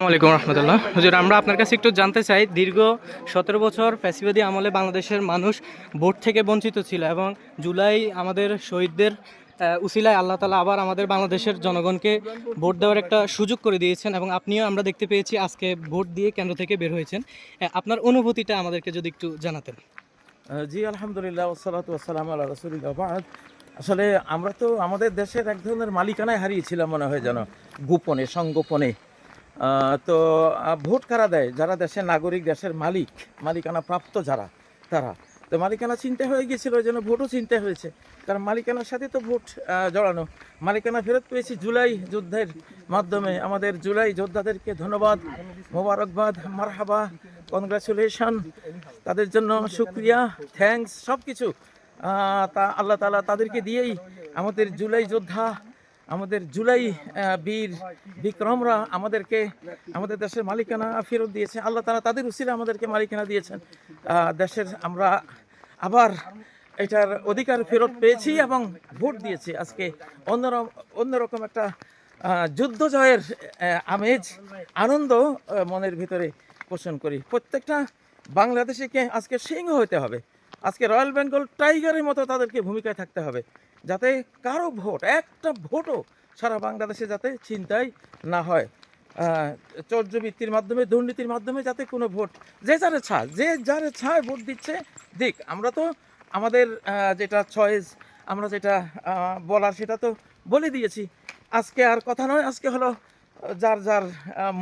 আসসালামাইকুম রহমতুল্লাহ। হুজুর, আমরা আপনার কাছে একটু জানতে চাই, দীর্ঘ সতেরো বছর ফ্যাসিবাদী আমলে বাংলাদেশের মানুষ ভোট থেকে বঞ্চিত ছিল এবং জুলাই আমাদের শহীদদের উসিলায় আল্লাহ তালা আবার আমাদের বাংলাদেশের জনগণকে ভোট দেওয়ার একটা সুযোগ করে দিয়েছেন এবং আপনিও আমরা দেখতে পেয়েছি আজকে ভোট দিয়ে কেন্দ্র থেকে বের হয়েছেন। আপনার অনুভূতিটা আমাদেরকে যদি একটু জানাতেন। জি, আলহামদুলিল্লাহ ওসালাতু আসসালাম আল্লাহ রসুলিল্লাহ আসলে আমরা তো আমাদের দেশের এক ধরনের মালিকানায় হারিয়েছিলাম মনে হয় যেন, গোপনে, সংগোপনে। তো ভোট কারা দেয়? যারা দেশের নাগরিক, দেশের মালিক, মালিকানা প্রাপ্ত যারা, তারা। তো মালিকানা চিন্তা হয়ে গিয়েছিল, ওই জন্য ভোটও চিন্তা হয়েছে। কারণ মালিকানার সাথে তো ভোট জড়ানো। মালিকানা ফেরত পেয়েছি জুলাই যুদ্ধের মাধ্যমে। আমাদের জুলাই যোদ্ধাদেরকে ধন্যবাদ, মোবারকবাদ, মারহাবা, কনগ্রাচুলেশন। তাদের জন্য শুক্রিয়া, থ্যাঙ্কস সব কিছু তা আল্লাহ তালা তাদেরকে দিয়েই আমাদের জুলাই যোদ্ধা আমাদের জুলাই বীর বিক্রমরা আমাদেরকে, আমাদের দেশের মালিকানা ফেরত দিয়েছে। আল্লাহ তারা তাদের উসিলে আমাদেরকে মালিকানা দিয়েছেন। দেশের আমরা আবার এটার অধিকার ফেরত পেয়েছি এবং ভোট দিয়েছি। আজকে অন্যরকম অন্যরকম একটা যুদ্ধ জয়ের আমেজ, আনন্দ মনের ভিতরে পোষণ করি। প্রত্যেকটা বাংলাদেশিকে আজকে সিংহ হতে হবে। আজকে রয়্যাল বেঙ্গল টাইগারের মতো তাদেরকে ভূমিকায় থাকতে হবে। যাতে কারও ভোট, একটা ভোটও সারা বাংলাদেশে যাতে চিন্তাই না হয়। চর্যবৃত্তির মাধ্যমে, দুর্নীতির মাধ্যমে যাতে কোনো ভোট, যে যারে ছায় যে যারে ছায় ভোট দিচ্ছে, দিক। আমরা তো আমাদের যেটা চয়েস আমরা যেটা বলার সেটা তো বলে দিয়েছি। আজকে আর কথা নয়, আজকে হলো যার যার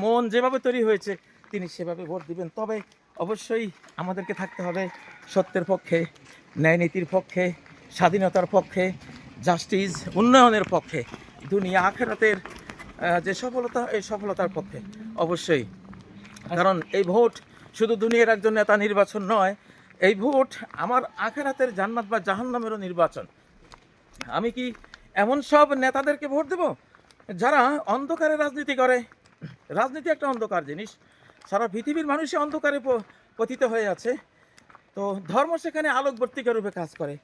মন যেভাবে তৈরি হয়েছে, তিনি সেভাবে ভোট দিবেন। তবে অবশ্যই আমাদেরকে থাকতে হবে সত্যের পক্ষে, ন্যায় নীতির পক্ষে স্বাধীনতার পক্ষে জাস্টিস উন্নয়নের পক্ষে, দুনিয়া, আখেরাতের যে সফলতা, এই সফলতার পক্ষে, অবশ্যই। কারণ এই ভোট শুধু দুনিয়ার একজন নেতা নির্বাচন নয়, এই ভোট আমার আখেরাতের জান্নাত বা জাহান্নামেরও নির্বাচন। আমি কি এমন সব নেতাদেরকে ভোট দেব যারা অন্ধকারে রাজনীতি করে? রাজনীতি একটা অন্ধকার জিনিস। সারা পৃথিবীর মানুষই অন্ধকারে পতিত হয়ে আছে। তো ধর্ম সেখানে আলোকবর্তিকা রূপে কাজ করে।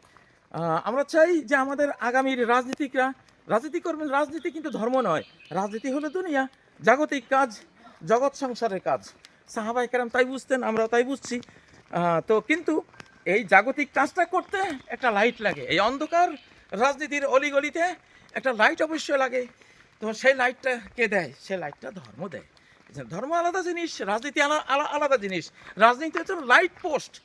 আমরা চাই যে আমাদের আগামীর রাজনীতিকরা, রাজনীতি করবেন, রাজনীতি কিন্তু ধর্ম নয়। রাজনীতি হলো দুনিয়া, জাগতিক কাজ, জগৎ সংসারের কাজ। সাহাবাই কেরাম তাই বুঝতেন আমরা তাই বুঝছি। তো কিন্তু এই জাগতিক কাজটা করতে একটা লাইট লাগে। এই অন্ধকার রাজনীতির অলিগলিতে একটা লাইট অবশ্যই লাগে। তো সেই লাইটটা কে দেয়? সেই লাইটটা ধর্ম দেয়। ধর্ম আলাদা জিনিস, রাজনীতি আলা- আলা- আলাদা জিনিস। রাজনীতি হচ্ছে লাইট পোস্ট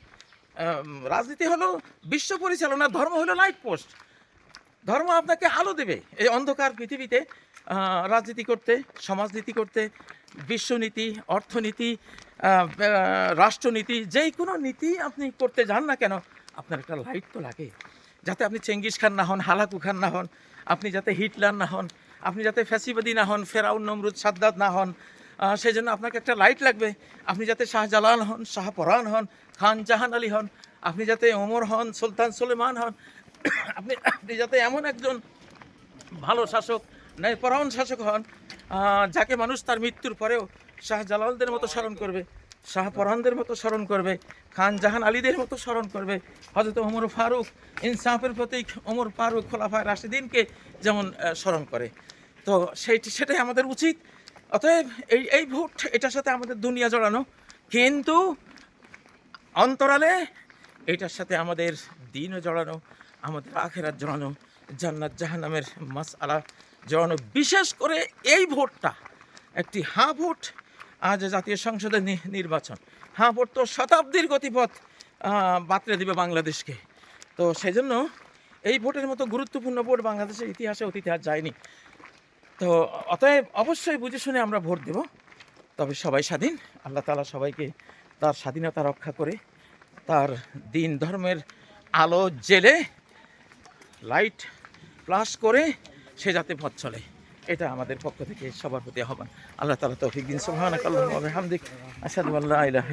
রাজনীতি হলো বিশ্ব পরিচালনা, ধর্ম হলো লাইট পোস্ট ধর্ম আপনাকে আলো দেবে এই অন্ধকার পৃথিবীতে রাজনীতি করতে, সমাজনীতি করতে, বিশ্বনীতি, অর্থনীতি রাষ্ট্রনীতি যেই কোনো নীতি আপনি করতে যান না কেন, আপনার একটা লাইট তো লাগে। যাতে আপনি চেঙ্গিস খান না হন, হালাকু খান না হন, আপনি যাতে হিটলার না হন, আপনি যাতে ফ্যাসিবাদী না হন, ফেরাউন, নমরুদ, সাদ্দাত না হন সেই জন্য আপনাকে একটা লাইট লাগবে। আপনি যাতে শাহ শাহজালাল হন শাহ শাহপরান হন, খান জাহান আলী হন, আপনি যাতে ওমর হন, সুলতান সুলেমান হন, আপনি আপনি যাতে এমন একজন ভালো শাসক, ন্যায়পরায়ণ শাসক হন যাকে মানুষ তার মৃত্যুর পরেও শাহ শাহজালালদের মতো স্মরণ করবে শাহ শাহপরানদের মতো স্মরণ করবে, খান জাহান আলীদের মতো স্মরণ করবে। হজরত ওমর ফারুক ইনসাফের প্রতীক, ওমর ফারুক খোলাফায় রাশিদিনকে যেমন স্মরণ করে। তো সেইটি, সেটাই আমাদের উচিত। অতএব এই এই ভোট এটার সাথে আমাদের দুনিয়া জড়ানো। কিন্তু অন্তরালে এটার সাথে আমাদের দিনও জড়ানো, আমাদের আখেরাত জড়ানো, জান্নাত, জাহান্নামের মাস আলা জড়ানো। বিশেষ করে এই ভোটটা, একটি হাঁ ভোট, আজ জাতীয় সংসদের নির্বাচন। হাঁ ভোট তো শতাব্দীর গতিপথ বাতলে দিবে বাংলাদেশকে। তো সেই জন্য এই ভোটের মতো গুরুত্বপূর্ণ ভোট বাংলাদেশের ইতিহাসে অতীতে আর যায়নি। তো অতএব অবশ্যই বুঝে শুনে আমরা ভোট দেব। তবে সবাই স্বাধীন। আল্লাহ তালা সবাইকে তার স্বাধীনতা রক্ষা করে, তার দিন ধর্মের আলো জেলে লাইট প্লাস করে সে যাতে পথ চলে। এটা আমাদের পক্ষ থেকে সবার প্রতি আহ্বান। আল্লাহ তালা তৌফিক দিন। ওয়া বিহামদিক। আশহাদু আল্লা ইলাহা